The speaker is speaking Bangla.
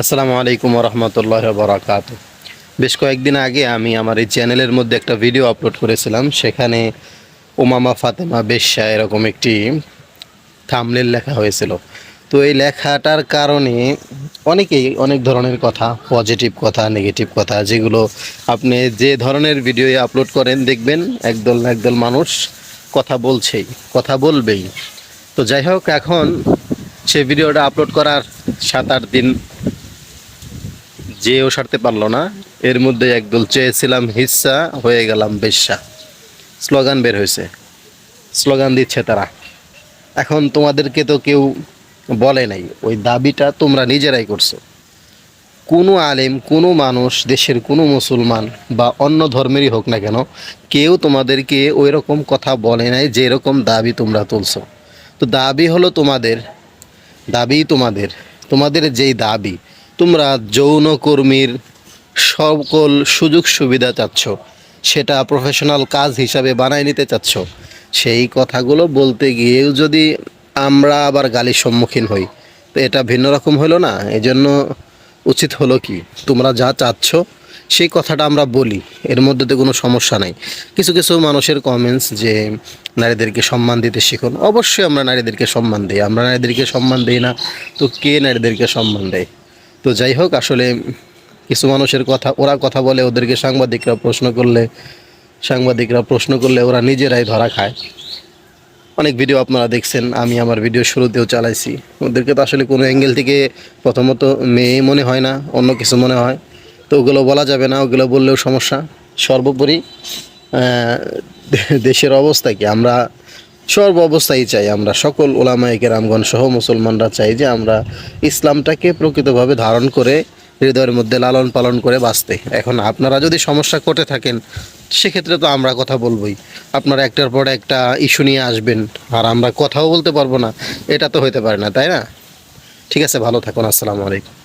আসসালামু আলাইকুম রহমতুল্লাহ বরাকাত বেশ কয়েকদিন আগে আমি আমার এই চ্যানেলের মধ্যে একটা ভিডিও আপলোড করেছিলাম, সেখানে ওমামা ফাতেমা বেশ্যা এরকম একটি থামলের লেখা হয়েছিল। তো এই লেখাটার কারণে অনেকেই অনেক ধরনের কথা পজিটিভ কথা নেগেটিভ কথা, যেগুলো আপনি যে ধরনের ভিডিও আপলোড করেন দেখবেন একদল না একদল মানুষ কথা বলছেই, কথা বলবেই। তো যাই হোক, এখন সে ভিডিওটা আপলোড করার সাত আট দিন যেও সারতে পারল না। এর মধ্যে একদল চেয়েছিলাম হিস্সা হয়ে গেলাম বেশ্যা। স্লোগান বের হয়েছে। স্লোগান দিচ্ছে তারা। এখন তোমাদেরকে তো কেউ বলে নাই, ওই দাবিটা তোমরা নিজেরাই করছ। কোনো আলেম, কোনো মানুষ, দেশের কোনো মুসলমান বা অন্য ধর্মেরই হোক না কেন, কেউ তোমাদেরকে ওই রকম কথা বলে নাই যে এরকম দাবি তোমরা তুলছো। তো দাবি হলো তোমাদের, দাবি তোমাদের। তোমাদের যেই দাবি তোমরা যৌনকর্মীর সকল সুযোগ সুবিধা চাচ্ছ, সেটা প্রফেশনাল কাজ হিসাবে বানায় নিতে চাচ্ছ। সেই কথাগুলো বলতে গিয়েও যদি আমরা আবার গালির সম্মুখীন হই, তো এটা ভিন্ন রকম হলো না? এই জন্য উচিত হলো কি? তোমরা যা চাচ্ছ, সেই কথাটা আমরা বলি। এর মধ্যে তো কোনো সমস্যা নাই। কিছু কিছু মানুষের কমেন্টস যে, নারীদেরকে সম্মান দিতে শিখুন। অবশ্যই আমরা নারীদেরকে সম্মান দিই। আমরা নারীদেরকে সম্মান দিই না, তো কে নারীদেরকে সম্মান দেয়? তো যাই হোক, আসলে কিছু মানুষের কথা, ওরা কথা বলে, ওদেরকে সাংবাদিকরা প্রশ্ন করলে, সাংবাদিকরা প্রশ্ন করলে ওরা নিজেরাই ধরা খায়। অনেক ভিডিও আপনারা দেখছেন, আমি আমার ভিডিও শুরুতেও চালাইছি। ওদেরকে তো আসলে কোনো অ্যাঙ্গেল থেকে প্রথমত মেয়ে মনে হয় না, অন্য কিছু মনে হয়। তো ওগুলো বলা যাবে না, ওগুলো বললেও সমস্যা। সর্বোপরি দেশের অবস্থা কি? আমরা সর্ব অবস্থায় চাই আমরা, সকল ওলামায়িকে রামগণ সহ মুসলমানরা চাই যে আমরা ইসলামটাকে প্রকৃতভাবে ধারণ করে হৃদয়ের মধ্যে লালন পালন করে বাঁচতে। এখন আপনারা যদি সমস্যা করতে থাকেন, সেক্ষেত্রে তো আমরা কথা বলবোই। আপনারা একটার পর একটা ইস্যু নিয়ে আসবেন, আর আমরা কথাও বলতে পারব না, এটা তো হতে পারে না, তাই না? ঠিক আছে, ভালো থাকুন, আসসালামু আলাইকুম।